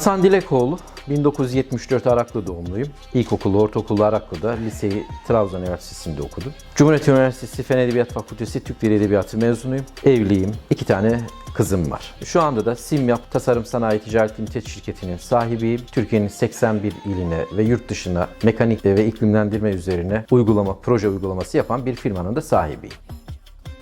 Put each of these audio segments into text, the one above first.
Hasan Dilekoğlu, 1974 Araklı doğumluyum. İlkokulu, ortaokulu Araklı'da, liseyi Trabzon Üniversitesi'nde okudum. Cumhuriyet Üniversitesi Fen Edebiyat Fakültesi Türk Dili Edebiyatı mezunuyum. Evliyim. İki tane kızım var. Şu anda da Simyap Tasarım Sanayi Ticaret Limited şirketinin sahibiyim. Türkiye'nin 81 iline ve yurt dışına mekanik ve iklimlendirme üzerine uygulama, proje uygulaması yapan bir firmanın da sahibiyim.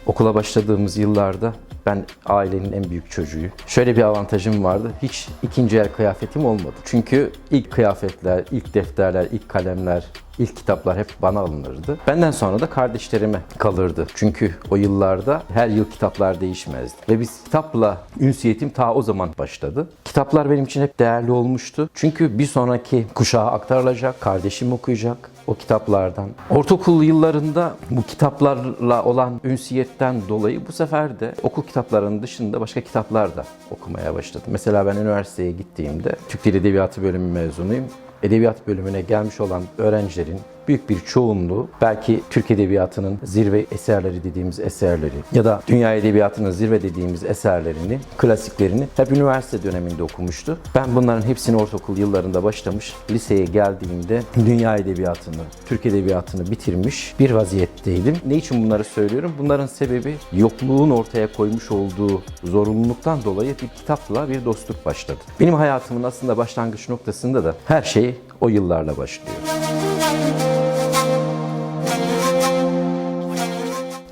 Okula başladığımız yıllarda ben ailenin en büyük çocuğuyum. Şöyle bir avantajım vardı. Hiç ikinci el kıyafetim olmadı. Çünkü ilk kıyafetler, ilk defterler, ilk kalemler, ilk kitaplar hep bana alınırdı. Benden sonra da kardeşlerime kalırdı. Çünkü o yıllarda her yıl kitaplar değişmezdi. Ve biz kitapla ünsiyetim ta o zaman başladı. Kitaplar benim için hep değerli olmuştu. Çünkü bir sonraki kuşağa aktarılacak, kardeşim okuyacak o kitaplardan. Ortaokul yıllarında bu kitaplarla olan ünsiyetten dolayı bu sefer de okul kitaplarının dışında başka kitaplar da okumaya başladım. Mesela ben üniversiteye gittiğimde Türk Dili Edebiyatı bölümü mezunuyum. Edebiyat bölümüne gelmiş olan öğrencilerin büyük bir çoğunluğu belki Türk Edebiyatı'nın zirve eserleri dediğimiz eserleri ya da Dünya Edebiyatı'nın zirve dediğimiz eserlerini, klasiklerini hep üniversite döneminde okumuştu. Ben bunların hepsini ortaokul yıllarında başlamış, liseye geldiğimde Dünya Edebiyatı'nı, Türk Edebiyatı'nı bitirmiş bir vaziyetteydim. Ne için bunları söylüyorum? Bunların sebebi yokluğun ortaya koymuş olduğu zorunluluktan dolayı bir kitapla bir dostluk başladı. Benim hayatımın aslında başlangıç noktasında da her şey o yıllarla başlıyor.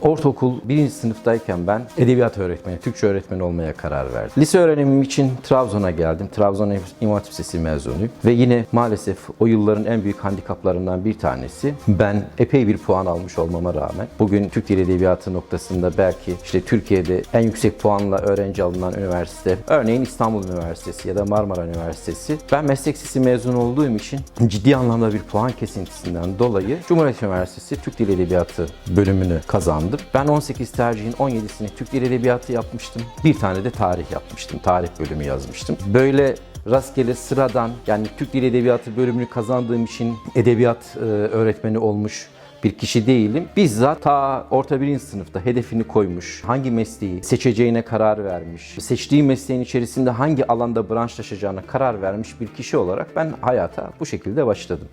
Ortaokul birinci sınıftayken ben edebiyat öğretmeni, Türkçe öğretmeni olmaya karar verdim. Lise öğrenimim için Trabzon'a geldim. Trabzon İmam Hatip Lisesi mezunuyum. Ve yine maalesef o yılların en büyük handikaplarından bir tanesi ben epey bir puan almış olmama rağmen bugün Türk Dili Edebiyatı noktasında belki işte Türkiye'de en yüksek puanla öğrenci alınan üniversite örneğin İstanbul Üniversitesi ya da Marmara Üniversitesi. Ben meslek lisesi mezun olduğum için ciddi anlamda bir puan kesintisinden dolayı Cumhuriyet Üniversitesi Türk Dili Edebiyatı bölümünü kazandım. Ben 18 tercihin 17'sini Türk Dili Edebiyatı yapmıştım. Bir tane de tarih yapmıştım. Tarih bölümü yazmıştım. Böyle rastgele sıradan yani Türk Dili Edebiyatı bölümünü kazandığım için edebiyat e, öğretmeni olmuş bir kişi değilim. Bizzat ta orta birinci sınıfta hedefini koymuş, hangi mesleği seçeceğine karar vermiş, seçtiği mesleğin içerisinde hangi alanda branşlaşacağına karar vermiş bir kişi olarak ben hayata bu şekilde başladım.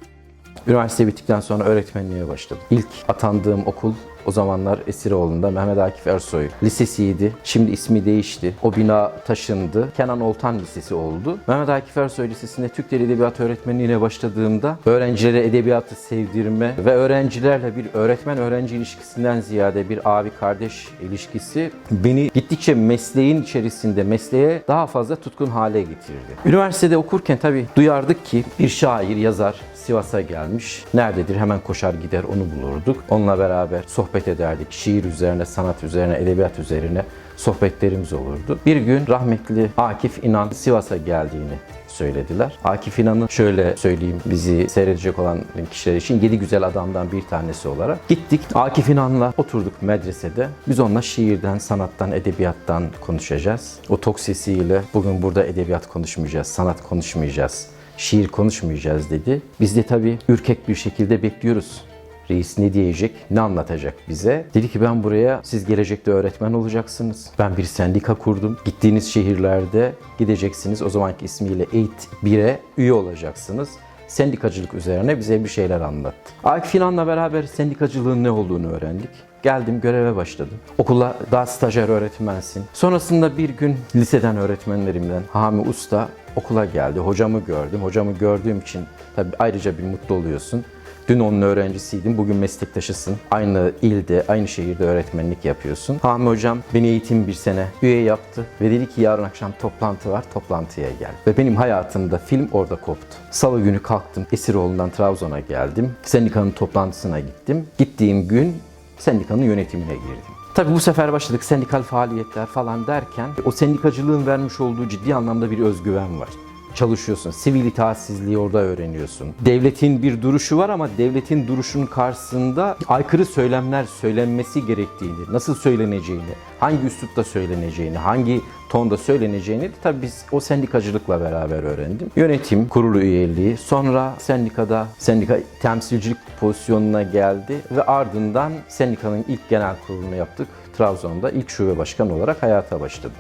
Üniversite bittikten sonra öğretmenliğe başladım. İlk atandığım okul o zamanlar Esiroğlu'nda Mehmet Akif Ersoy Lisesi'ydi. Şimdi ismi değişti. O bina taşındı. Kenan Oltan Lisesi oldu. Mehmet Akif Ersoy Lisesi'nde Türk Dili Edebiyat öğretmenliğine başladığımda öğrencilere edebiyatı sevdirme ve öğrencilerle bir öğretmen-öğrenci ilişkisinden ziyade bir abi-kardeş ilişkisi beni gittikçe mesleğin içerisinde mesleğe daha fazla tutkun hale getirdi. Üniversitede okurken tabii duyardık ki bir şair, yazar Sivas'a gelmiş. Nerededir? Hemen koşar gider onu bulurduk. Onunla beraber sohbet ederdik. Şiir üzerine, sanat üzerine, edebiyat üzerine sohbetlerimiz olurdu. Bir gün rahmetli Akif İnan Sivas'a geldiğini söylediler. Akif İnan'ın şöyle söyleyeyim bizi seyredecek olan kişiler için yedi güzel adamdan bir tanesi olarak. Gittik Akif İnan'la oturduk medresede. Biz onunla şiirden, sanattan, edebiyattan konuşacağız. O tok sesiyle bugün burada edebiyat konuşmayacağız, sanat konuşmayacağız şiir konuşmayacağız dedi. Biz de tabii ürkek bir şekilde bekliyoruz. Reis ne diyecek, ne anlatacak bize? Dedi ki ben buraya siz gelecekte öğretmen olacaksınız. Ben bir sendika kurdum. Gittiğiniz şehirlerde gideceksiniz. O zamanki ismiyle EİT 1'e üye olacaksınız. Sendikacılık üzerine bize bir şeyler anlattı. Akif İnan'la beraber sendikacılığın ne olduğunu öğrendik. Geldim göreve başladım. Okula daha stajyer öğretmensin. Sonrasında bir gün liseden öğretmenlerimden Hami Usta okula geldi. Hocamı gördüm. Hocamı gördüğüm için tabii ayrıca bir mutlu oluyorsun. Dün onun öğrencisiydim, bugün meslektaşısın. Aynı ilde, aynı şehirde öğretmenlik yapıyorsun. Hami hocam beni eğitim bir sene üye yaptı ve dedi ki yarın akşam toplantı var, toplantıya gel. Ve benim hayatımda film orada koptu. Salı günü kalktım, Esiroğlu'ndan Trabzon'a geldim. Sendikanın toplantısına gittim. Gittiğim gün sendikanın yönetimine girdim. Tabii bu sefer başladık sendikal faaliyetler falan derken o sendikacılığın vermiş olduğu ciddi anlamda bir özgüven var çalışıyorsun. Sivil itaatsizliği orada öğreniyorsun. Devletin bir duruşu var ama devletin duruşunun karşısında aykırı söylemler söylenmesi gerektiğini, nasıl söyleneceğini, hangi üslupta söyleneceğini, hangi tonda söyleneceğini tabii biz o sendikacılıkla beraber öğrendim. Yönetim, kurulu üyeliği, sonra sendikada sendika temsilcilik pozisyonuna geldi ve ardından sendikanın ilk genel kurulunu yaptık. Trabzon'da ilk şube başkanı olarak hayata başladım.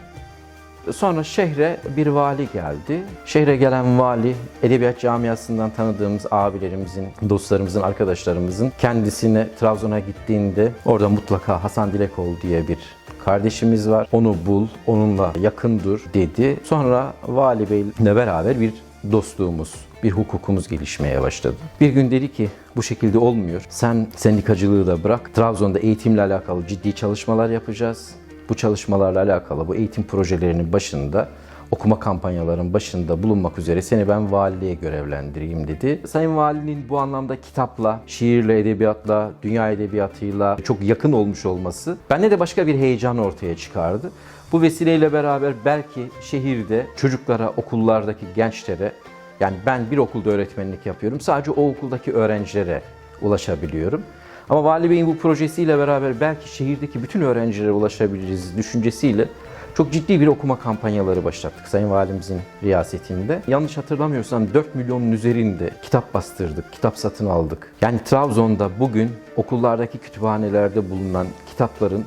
Sonra şehre bir vali geldi. Şehre gelen vali edebiyat camiasından tanıdığımız abilerimizin, dostlarımızın, arkadaşlarımızın kendisine Trabzon'a gittiğinde orada mutlaka Hasan Dilekoğlu diye bir kardeşimiz var. Onu bul, onunla yakın dur dedi. Sonra vali beyle beraber bir dostluğumuz, bir hukukumuz gelişmeye başladı. Bir gün dedi ki bu şekilde olmuyor. Sen sendikacılığı da bırak. Trabzon'da eğitimle alakalı ciddi çalışmalar yapacağız. Bu çalışmalarla alakalı bu eğitim projelerinin başında okuma kampanyalarının başında bulunmak üzere seni ben valiliğe görevlendireyim dedi. Sayın Valinin bu anlamda kitapla, şiirle, edebiyatla, dünya edebiyatıyla çok yakın olmuş olması bende de başka bir heyecan ortaya çıkardı. Bu vesileyle beraber belki şehirde çocuklara, okullardaki gençlere yani ben bir okulda öğretmenlik yapıyorum. Sadece o okuldaki öğrencilere ulaşabiliyorum. Ama Vali Bey'in bu projesiyle beraber belki şehirdeki bütün öğrencilere ulaşabiliriz düşüncesiyle çok ciddi bir okuma kampanyaları başlattık Sayın Valimizin riyasetinde. Yanlış hatırlamıyorsam 4 milyonun üzerinde kitap bastırdık, kitap satın aldık. Yani Trabzon'da bugün okullardaki kütüphanelerde bulunan kitapların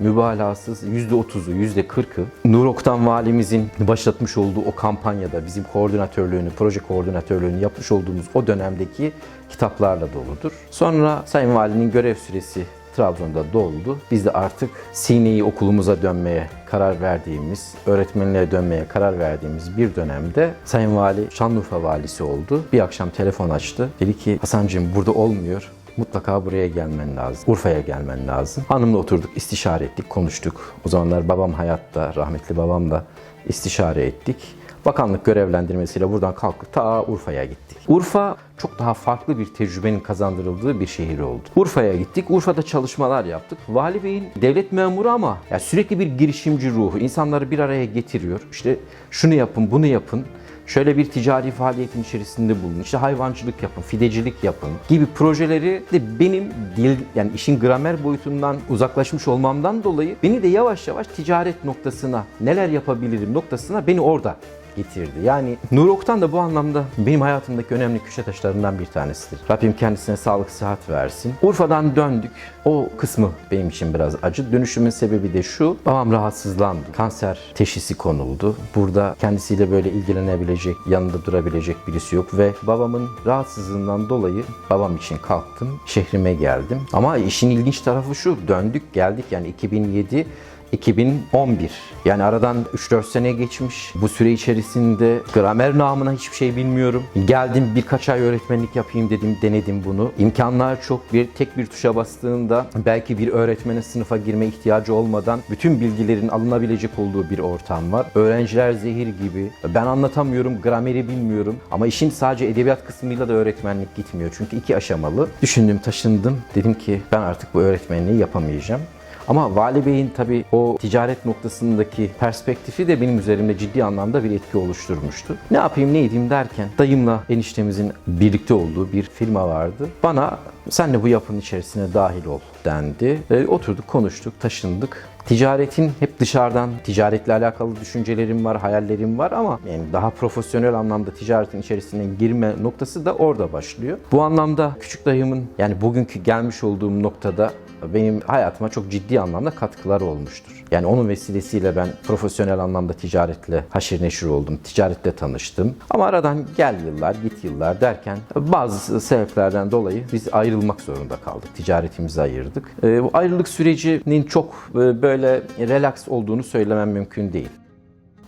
mübalağasız %30'u, %40'ı Nur Oktan valimizin başlatmış olduğu o kampanyada bizim koordinatörlüğünü, proje koordinatörlüğünü yapmış olduğumuz o dönemdeki kitaplarla doludur. Sonra Sayın Valinin görev süresi Trabzon'da doldu. Biz de artık Sine'yi okulumuza dönmeye karar verdiğimiz, öğretmenliğe dönmeye karar verdiğimiz bir dönemde Sayın Vali Şanlıurfa valisi oldu. Bir akşam telefon açtı. Dedi ki Hasan'cığım burada olmuyor. Mutlaka buraya gelmen lazım. Urfa'ya gelmen lazım. Hanımla oturduk, istişare ettik, konuştuk. O zamanlar babam hayatta, rahmetli babam da istişare ettik. Bakanlık görevlendirmesiyle buradan kalkıp ta Urfa'ya gittik. Urfa çok daha farklı bir tecrübenin kazandırıldığı bir şehir oldu. Urfa'ya gittik. Urfa'da çalışmalar yaptık. Vali Bey'in devlet memuru ama ya sürekli bir girişimci ruhu. insanları bir araya getiriyor. İşte şunu yapın, bunu yapın. Şöyle bir ticari faaliyetin içerisinde bulunun. İşte hayvancılık yapın, fidecilik yapın gibi projeleri de benim dil yani işin gramer boyutundan uzaklaşmış olmamdan dolayı beni de yavaş yavaş ticaret noktasına neler yapabilirim noktasına beni orada getirdi. Yani Nur Oktan da bu anlamda benim hayatımdaki önemli köşe taşlarından bir tanesidir. Rabbim kendisine sağlık, sıhhat versin. Urfa'dan döndük. O kısmı benim için biraz acı. Dönüşümün sebebi de şu. Babam rahatsızlandı. Kanser teşhisi konuldu. Burada kendisiyle böyle ilgilenebilecek, yanında durabilecek birisi yok ve babamın rahatsızlığından dolayı babam için kalktım. Şehrime geldim. Ama işin ilginç tarafı şu. Döndük, geldik yani 2007 2011. Yani aradan 3-4 sene geçmiş. Bu süre içerisinde gramer namına hiçbir şey bilmiyorum. Geldim birkaç ay öğretmenlik yapayım dedim, denedim bunu. İmkanlar çok. Bir tek bir tuşa bastığında belki bir öğretmenin sınıfa girme ihtiyacı olmadan bütün bilgilerin alınabilecek olduğu bir ortam var. Öğrenciler zehir gibi. Ben anlatamıyorum, grameri bilmiyorum. Ama işin sadece edebiyat kısmıyla da öğretmenlik gitmiyor. Çünkü iki aşamalı. Düşündüm, taşındım. Dedim ki ben artık bu öğretmenliği yapamayacağım. Ama Vali Bey'in tabii o ticaret noktasındaki perspektifi de benim üzerimde ciddi anlamda bir etki oluşturmuştu. Ne yapayım ne edeyim derken dayımla eniştemizin birlikte olduğu bir firma vardı. Bana sen de bu yapının içerisine dahil ol dendi. E, oturduk konuştuk taşındık. Ticaretin hep dışarıdan ticaretle alakalı düşüncelerim var, hayallerim var ama yani daha profesyonel anlamda ticaretin içerisine girme noktası da orada başlıyor. Bu anlamda küçük dayımın yani bugünkü gelmiş olduğum noktada benim hayatıma çok ciddi anlamda katkıları olmuştur. Yani onun vesilesiyle ben profesyonel anlamda ticaretle haşir neşir oldum, ticaretle tanıştım. Ama aradan gel yıllar, git yıllar derken bazı sebeplerden dolayı biz ayrılmak zorunda kaldık. Ticaretimizi ayırdık. Ee, bu ayrılık sürecinin çok e, böyle relax olduğunu söylemem mümkün değil.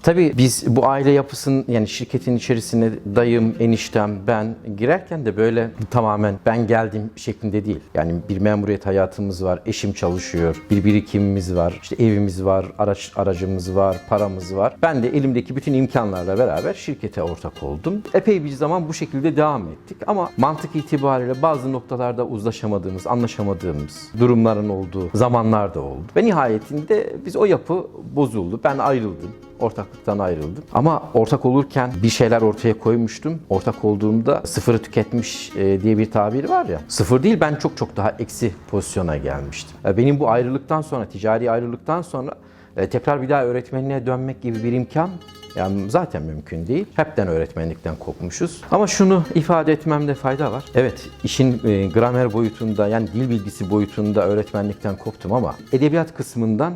Tabii biz bu aile yapısının yani şirketin içerisine dayım, eniştem, ben girerken de böyle tamamen ben geldim şeklinde değil. Yani bir memuriyet hayatımız var, eşim çalışıyor, bir birikimimiz var, işte evimiz var, araç aracımız var, paramız var. Ben de elimdeki bütün imkanlarla beraber şirkete ortak oldum. Epey bir zaman bu şekilde devam ettik ama mantık itibariyle bazı noktalarda uzlaşamadığımız, anlaşamadığımız durumların olduğu zamanlar da oldu. Ve nihayetinde biz o yapı bozuldu. Ben ayrıldım ortaklıktan ayrıldım. Ama ortak olurken bir şeyler ortaya koymuştum. Ortak olduğumda sıfırı tüketmiş e, diye bir tabir var ya. Sıfır değil ben çok çok daha eksi pozisyona gelmiştim. E, Benim bu ayrılıktan sonra, ticari ayrılıktan sonra e, tekrar bir daha öğretmenliğe dönmek gibi bir imkan yani zaten mümkün değil. Hepten öğretmenlikten kopmuşuz. Ama şunu ifade etmemde fayda var. Evet işin e, gramer boyutunda yani dil bilgisi boyutunda öğretmenlikten koptum ama edebiyat kısmından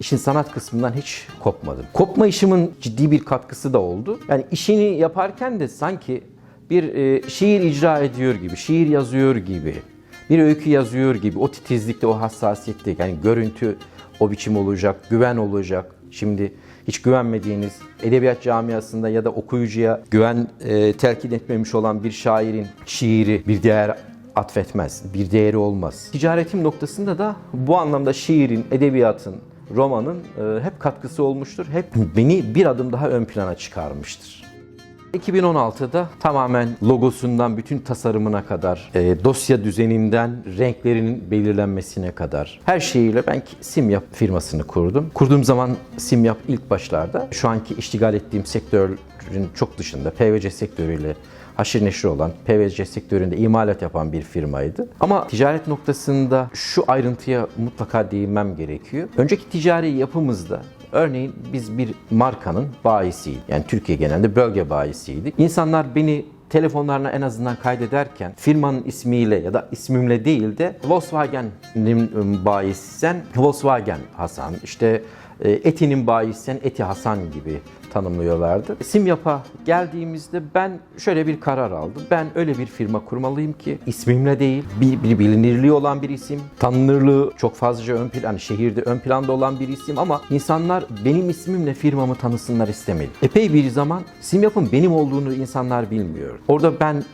işin sanat kısmından hiç kopmadım. Kopma işimin ciddi bir katkısı da oldu. Yani işini yaparken de sanki bir e, şiir icra ediyor gibi, şiir yazıyor gibi, bir öykü yazıyor gibi o titizlikte, o hassasiyette yani görüntü o biçim olacak, güven olacak. Şimdi hiç güvenmediğiniz edebiyat camiasında ya da okuyucuya güven e, telkin etmemiş olan bir şairin şiiri bir değer atfetmez, bir değeri olmaz. Ticaretim noktasında da bu anlamda şiirin, edebiyatın, romanın e, hep katkısı olmuştur. Hep beni bir adım daha ön plana çıkarmıştır. 2016'da tamamen logosundan bütün tasarımına kadar, e, dosya düzeninden renklerinin belirlenmesine kadar her şeyiyle ben Simyap firmasını kurdum. Kurduğum zaman Simyap ilk başlarda şu anki iştigal ettiğim sektörün çok dışında PVC sektörüyle haşir neşir olan PVC sektöründe imalat yapan bir firmaydı. Ama ticaret noktasında şu ayrıntıya mutlaka değinmem gerekiyor. Önceki ticari yapımızda Örneğin biz bir markanın bayisiydik. Yani Türkiye genelinde bölge bayisiydik. İnsanlar beni telefonlarına en azından kaydederken firmanın ismiyle ya da ismimle değil de Volkswagen'in bayisisen Volkswagen Hasan, işte e, Eti'nin bayisen Eti Hasan gibi tanımlıyorlardı. Simyap'a geldiğimizde ben şöyle bir karar aldım. Ben öyle bir firma kurmalıyım ki ismimle değil, bir, bir bilinirliği olan bir isim, tanınırlığı çok fazlaca ön plan, hani şehirde ön planda olan bir isim ama insanlar benim ismimle firmamı tanısınlar istemedi. Epey bir zaman Simyap'ın benim olduğunu insanlar bilmiyor. Orada ben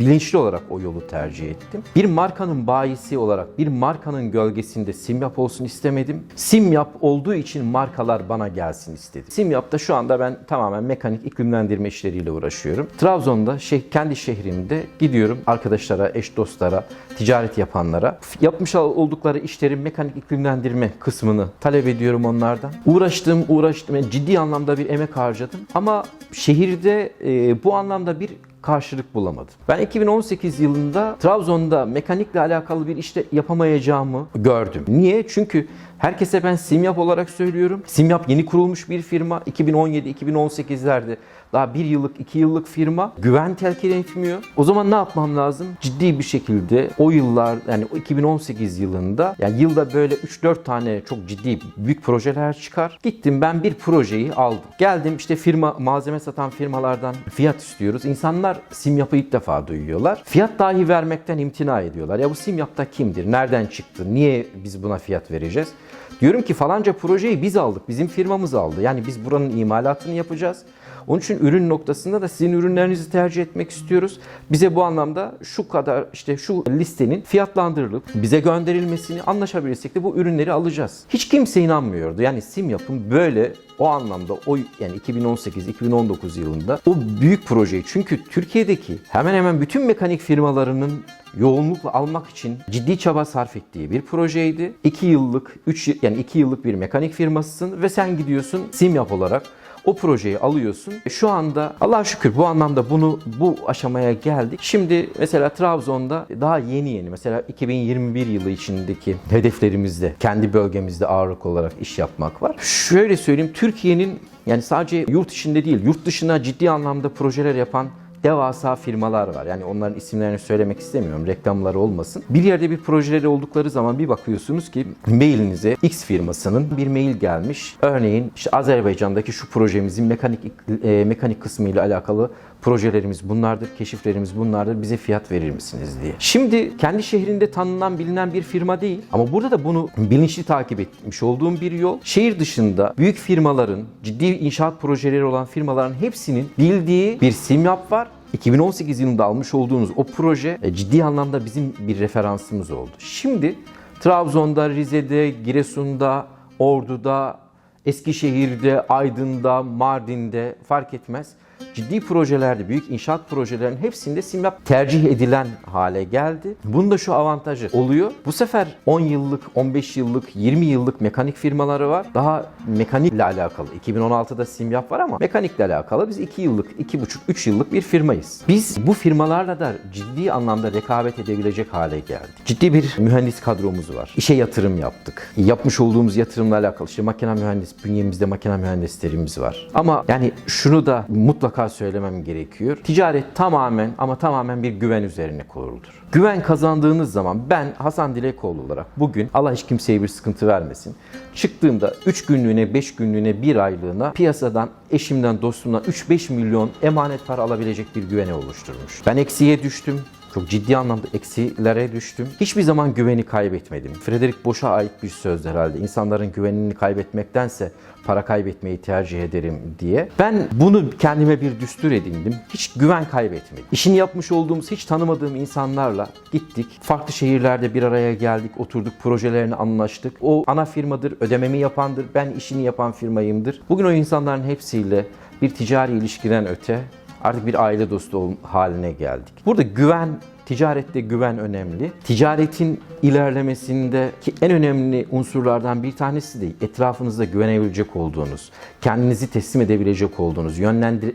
bilinçli olarak o yolu tercih ettim. Bir markanın bayisi olarak bir markanın gölgesinde Simyap olsun istemedim. Simyap olduğu için markalar bana gelsin istedim. Simyap'ta şu anda ben tamamen mekanik iklimlendirme işleriyle uğraşıyorum. Trabzon'da şey, kendi şehrimde gidiyorum arkadaşlara, eş dostlara, ticaret yapanlara. Yapmış oldukları işlerin mekanik iklimlendirme kısmını talep ediyorum onlardan. Uğraştım, uğraştım. Yani ciddi anlamda bir emek harcadım. Ama şehirde e, bu anlamda bir karşılık bulamadım. Ben 2018 yılında Trabzon'da mekanikle alakalı bir işte yapamayacağımı gördüm. Niye? Çünkü herkese ben Simyap olarak söylüyorum. Simyap yeni kurulmuş bir firma. 2017-2018'lerde daha bir yıllık, iki yıllık firma güven telkin etmiyor. O zaman ne yapmam lazım? Ciddi bir şekilde o yıllar yani o 2018 yılında yani yılda böyle 3-4 tane çok ciddi büyük projeler çıkar. Gittim ben bir projeyi aldım. Geldim işte firma malzeme satan firmalardan fiyat istiyoruz. İnsanlar Simyap'ı ilk defa duyuyorlar. Fiyat dahi vermekten imtina ediyorlar. Ya bu Simyap'ta kimdir? Nereden çıktı? Niye biz buna fiyat vereceğiz? Diyorum ki falanca projeyi biz aldık. Bizim firmamız aldı. Yani biz buranın imalatını yapacağız. Onun için ürün noktasında da sizin ürünlerinizi tercih etmek istiyoruz. Bize bu anlamda şu kadar işte şu listenin fiyatlandırılıp bize gönderilmesini anlaşabilirsek de bu ürünleri alacağız. Hiç kimse inanmıyordu. Yani Simyap'ın böyle o anlamda o yani 2018-2019 yılında o büyük projeyi çünkü Türkiye'deki hemen hemen bütün mekanik firmalarının yoğunlukla almak için ciddi çaba sarf ettiği bir projeydi. 2 yıllık, 3 yani 2 yıllık bir mekanik firmasısın ve sen gidiyorsun Simyap olarak o projeyi alıyorsun. Şu anda Allah'a şükür bu anlamda bunu bu aşamaya geldik. Şimdi mesela Trabzon'da daha yeni yeni mesela 2021 yılı içindeki hedeflerimizde kendi bölgemizde ağırlık olarak iş yapmak var. Şöyle söyleyeyim Türkiye'nin yani sadece yurt içinde değil yurt dışına ciddi anlamda projeler yapan devasa firmalar var. Yani onların isimlerini söylemek istemiyorum. Reklamları olmasın. Bir yerde bir projeleri oldukları zaman bir bakıyorsunuz ki mailinize X firmasının bir mail gelmiş. Örneğin işte Azerbaycan'daki şu projemizin mekanik e, mekanik kısmı ile alakalı projelerimiz bunlardır, keşiflerimiz bunlardır. Bize fiyat verir misiniz diye. Şimdi kendi şehrinde tanınan bilinen bir firma değil ama burada da bunu bilinçli takip etmiş olduğum bir yol. Şehir dışında büyük firmaların, ciddi inşaat projeleri olan firmaların hepsinin bildiği bir simyap var 2018 yılında almış olduğunuz o proje e, ciddi anlamda bizim bir referansımız oldu. Şimdi Trabzon'da, Rize'de, Giresun'da, Ordu'da, Eskişehir'de, Aydın'da, Mardin'de fark etmez. Ciddi projelerde, büyük inşaat projelerinin hepsinde Simyap tercih edilen hale geldi. Bunun da şu avantajı oluyor. Bu sefer 10 yıllık, 15 yıllık, 20 yıllık mekanik firmaları var. Daha mekanikle alakalı. 2016'da Simyap var ama mekanikle alakalı biz 2 yıllık, 2,5, 3 yıllık bir firmayız. Biz bu firmalarla da ciddi anlamda rekabet edebilecek hale geldik. Ciddi bir mühendis kadromuz var. İşe yatırım yaptık. Yapmış olduğumuz yatırımla alakalı işte makine mühendis, bünyemizde makine mühendislerimiz var. Ama yani şunu da mutlaka mutlaka söylemem gerekiyor. Ticaret tamamen ama tamamen bir güven üzerine kuruludur. Güven kazandığınız zaman ben Hasan Dilekoğlu olarak bugün Allah hiç kimseye bir sıkıntı vermesin. Çıktığımda 3 günlüğüne, 5 günlüğüne, 1 aylığına piyasadan eşimden, dostumdan 3-5 milyon emanet para alabilecek bir güvene oluşturmuş. Ben eksiye düştüm. Çok ciddi anlamda eksilere düştüm. Hiçbir zaman güveni kaybetmedim. Frederick Bosch'a ait bir söz herhalde. İnsanların güvenini kaybetmektense para kaybetmeyi tercih ederim diye. Ben bunu kendime bir düstur edindim. Hiç güven kaybetmedim. İşini yapmış olduğumuz hiç tanımadığım insanlarla gittik. Farklı şehirlerde bir araya geldik, oturduk, projelerini anlaştık. O ana firmadır, ödememi yapandır, ben işini yapan firmayımdır. Bugün o insanların hepsiyle bir ticari ilişkiden öte artık bir aile dostu haline geldik. Burada güven Ticarette güven önemli. Ticaretin ilerlemesindeki en önemli unsurlardan bir tanesi de etrafınızda güvenebilecek olduğunuz, kendinizi teslim edebilecek olduğunuz, yönlendir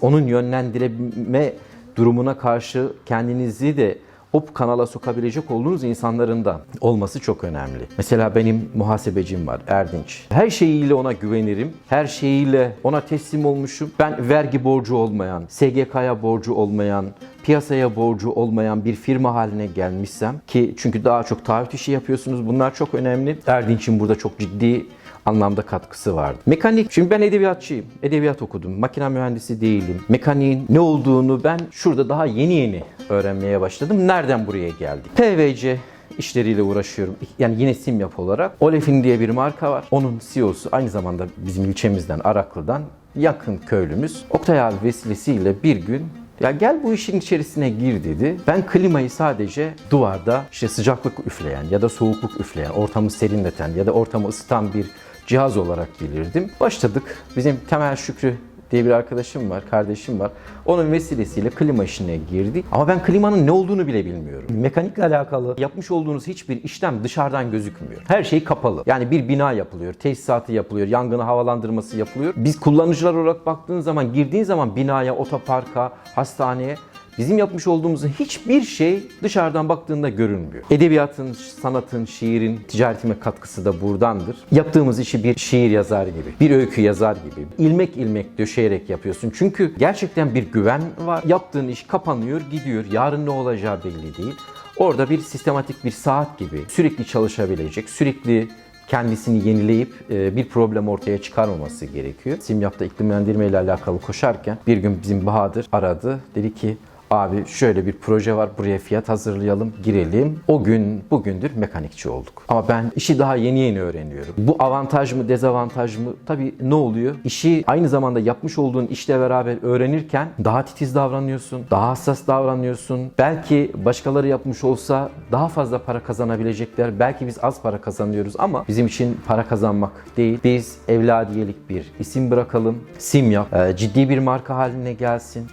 onun yönlendirme durumuna karşı kendinizi de o kanala sokabilecek olduğunuz insanların da olması çok önemli. Mesela benim muhasebecim var Erdinç. Her şeyiyle ona güvenirim. Her şeyiyle ona teslim olmuşum. Ben vergi borcu olmayan, SGK'ya borcu olmayan, piyasaya borcu olmayan bir firma haline gelmişsem ki çünkü daha çok taahhüt işi yapıyorsunuz. Bunlar çok önemli. Erdinç'in burada çok ciddi anlamda katkısı vardı. Mekanik, şimdi ben edebiyatçıyım. Edebiyat okudum. Makine mühendisi değilim. Mekaniğin ne olduğunu ben şurada daha yeni yeni öğrenmeye başladım. Nereden buraya geldik? PVC işleriyle uğraşıyorum. Yani yine Simyap olarak. Olefin diye bir marka var. Onun CEO'su aynı zamanda bizim ilçemizden, Araklı'dan yakın köylümüz. Oktay abi vesilesiyle bir gün ya gel bu işin içerisine gir dedi. Ben klimayı sadece duvarda işte sıcaklık üfleyen ya da soğukluk üfleyen, ortamı serinleten ya da ortamı ısıtan bir cihaz olarak bilirdim. Başladık. Bizim Temel Şükrü diye bir arkadaşım var, kardeşim var. Onun vesilesiyle klima işine girdi. Ama ben klimanın ne olduğunu bile bilmiyorum. Mekanikle alakalı yapmış olduğunuz hiçbir işlem dışarıdan gözükmüyor. Her şey kapalı. Yani bir bina yapılıyor, tesisatı yapılıyor, yangını havalandırması yapılıyor. Biz kullanıcılar olarak baktığın zaman, girdiğin zaman binaya, otoparka, hastaneye Bizim yapmış olduğumuz hiçbir şey dışarıdan baktığında görünmüyor. Edebiyatın, sanatın, şiirin ticaretime katkısı da buradandır. Yaptığımız işi bir şiir yazar gibi, bir öykü yazar gibi ilmek ilmek döşeyerek yapıyorsun. Çünkü gerçekten bir güven var. Yaptığın iş kapanıyor, gidiyor. Yarın ne olacağı belli değil. Orada bir sistematik bir saat gibi sürekli çalışabilecek, sürekli kendisini yenileyip e, bir problem ortaya çıkarmaması gerekiyor. Simyap'ta iklimlendirme ile alakalı koşarken bir gün bizim Bahadır aradı. Dedi ki Abi şöyle bir proje var buraya fiyat hazırlayalım girelim. O gün bugündür mekanikçi olduk. Ama ben işi daha yeni yeni öğreniyorum. Bu avantaj mı dezavantaj mı? Tabii ne oluyor? İşi aynı zamanda yapmış olduğun işle beraber öğrenirken daha titiz davranıyorsun. Daha hassas davranıyorsun. Belki başkaları yapmış olsa daha fazla para kazanabilecekler. Belki biz az para kazanıyoruz ama bizim için para kazanmak değil. Biz evladiyelik bir isim bırakalım. Simyap e, ciddi bir marka haline gelsin.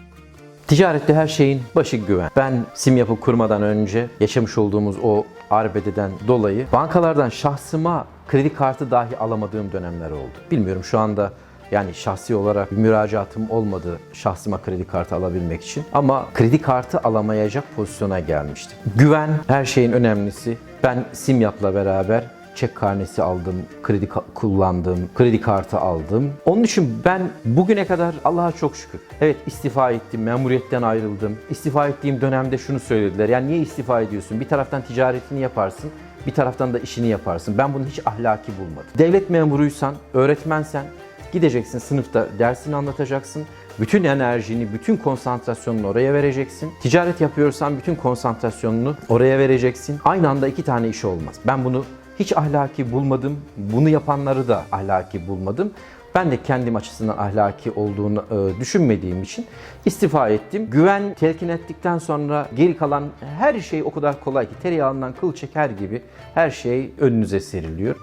Ticarette her şeyin başı güven. Ben Simyap'ı kurmadan önce yaşamış olduğumuz o arbededen dolayı bankalardan şahsıma kredi kartı dahi alamadığım dönemler oldu. Bilmiyorum şu anda yani şahsi olarak bir müracaatım olmadı şahsıma kredi kartı alabilmek için. Ama kredi kartı alamayacak pozisyona gelmiştim. Güven her şeyin önemlisi. Ben Simyap'la beraber çek karnesi aldım, kredi ka- kullandım, kredi kartı aldım. Onun için ben bugüne kadar Allah'a çok şükür. Evet istifa ettim, memuriyetten ayrıldım. İstifa ettiğim dönemde şunu söylediler. Yani niye istifa ediyorsun? Bir taraftan ticaretini yaparsın, bir taraftan da işini yaparsın. Ben bunu hiç ahlaki bulmadım. Devlet memuruysan, öğretmensen gideceksin sınıfta dersini anlatacaksın. Bütün enerjini, bütün konsantrasyonunu oraya vereceksin. Ticaret yapıyorsan bütün konsantrasyonunu oraya vereceksin. Aynı anda iki tane iş olmaz. Ben bunu hiç ahlaki bulmadım. Bunu yapanları da ahlaki bulmadım. Ben de kendim açısından ahlaki olduğunu e, düşünmediğim için istifa ettim. Güven telkin ettikten sonra geri kalan her şey o kadar kolay ki tereyağından kıl çeker gibi her şey önünüze seriliyor.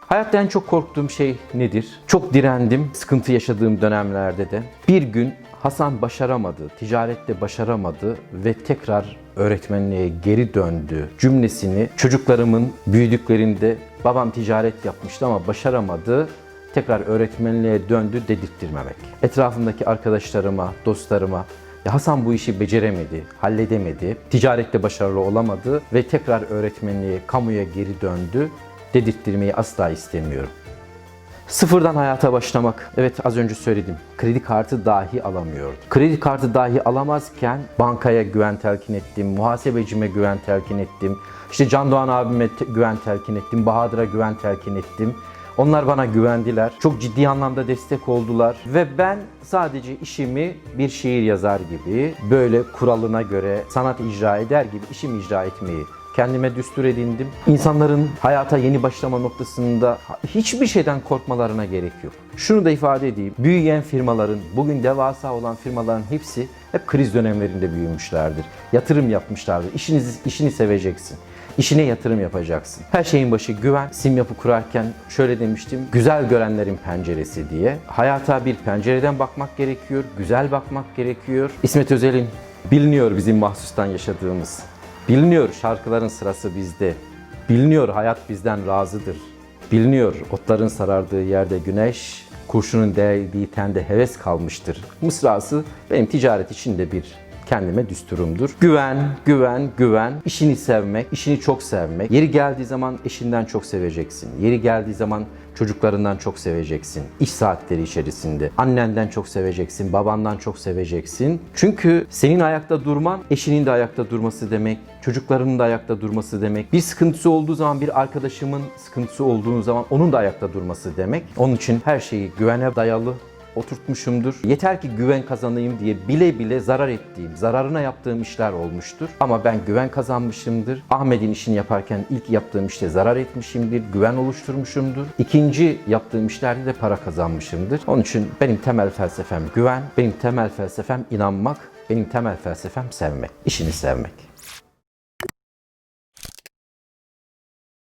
Hayatta en çok korktuğum şey nedir? Çok direndim sıkıntı yaşadığım dönemlerde de. Bir gün Hasan başaramadı, ticarette başaramadı ve tekrar öğretmenliğe geri döndü cümlesini çocuklarımın büyüdüklerinde babam ticaret yapmıştı ama başaramadı tekrar öğretmenliğe döndü dedirttirmemek. Etrafımdaki arkadaşlarıma, dostlarıma ya Hasan bu işi beceremedi, halledemedi, ticarette başarılı olamadı ve tekrar öğretmenliğe, kamuya geri döndü dedirttirmeyi asla istemiyorum. Sıfırdan hayata başlamak. Evet az önce söyledim. Kredi kartı dahi alamıyordum. Kredi kartı dahi alamazken bankaya güven telkin ettim. Muhasebecime güven telkin ettim. İşte Can Doğan abime te- güven telkin ettim. Bahadır'a güven telkin ettim. Onlar bana güvendiler. Çok ciddi anlamda destek oldular. Ve ben sadece işimi bir şiir yazar gibi böyle kuralına göre sanat icra eder gibi işimi icra etmeyi kendime düstur edindim. İnsanların hayata yeni başlama noktasında hiçbir şeyden korkmalarına gerek yok. Şunu da ifade edeyim. Büyüyen firmaların, bugün devasa olan firmaların hepsi hep kriz dönemlerinde büyümüşlerdir. Yatırım yapmışlardır. İşinizi, işini seveceksin. İşine yatırım yapacaksın. Her şeyin başı güven. Sim yapı kurarken şöyle demiştim. Güzel görenlerin penceresi diye. Hayata bir pencereden bakmak gerekiyor. Güzel bakmak gerekiyor. İsmet Özel'in biliniyor bizim mahsustan yaşadığımız. Biliniyor şarkıların sırası bizde. Biliniyor hayat bizden razıdır. Biliniyor otların sarardığı yerde güneş, kurşunun değdiği tende heves kalmıştır. Mısrası benim ticaret içinde bir kendime düsturumdur. Güven, güven, güven. İşini sevmek, işini çok sevmek. Yeri geldiği zaman eşinden çok seveceksin. Yeri geldiği zaman çocuklarından çok seveceksin. İş saatleri içerisinde. Annenden çok seveceksin, babandan çok seveceksin. Çünkü senin ayakta durman eşinin de ayakta durması demek, çocuklarının da ayakta durması demek. Bir sıkıntısı olduğu zaman bir arkadaşımın sıkıntısı olduğu zaman onun da ayakta durması demek. Onun için her şeyi güvene dayalı oturtmuşumdur. Yeter ki güven kazanayım diye bile bile zarar ettiğim, zararına yaptığım işler olmuştur. Ama ben güven kazanmışımdır. Ahmet'in işini yaparken ilk yaptığım işte zarar etmişimdir, güven oluşturmuşumdur. İkinci yaptığım işlerde de para kazanmışımdır. Onun için benim temel felsefem güven, benim temel felsefem inanmak, benim temel felsefem sevmek, işini sevmek.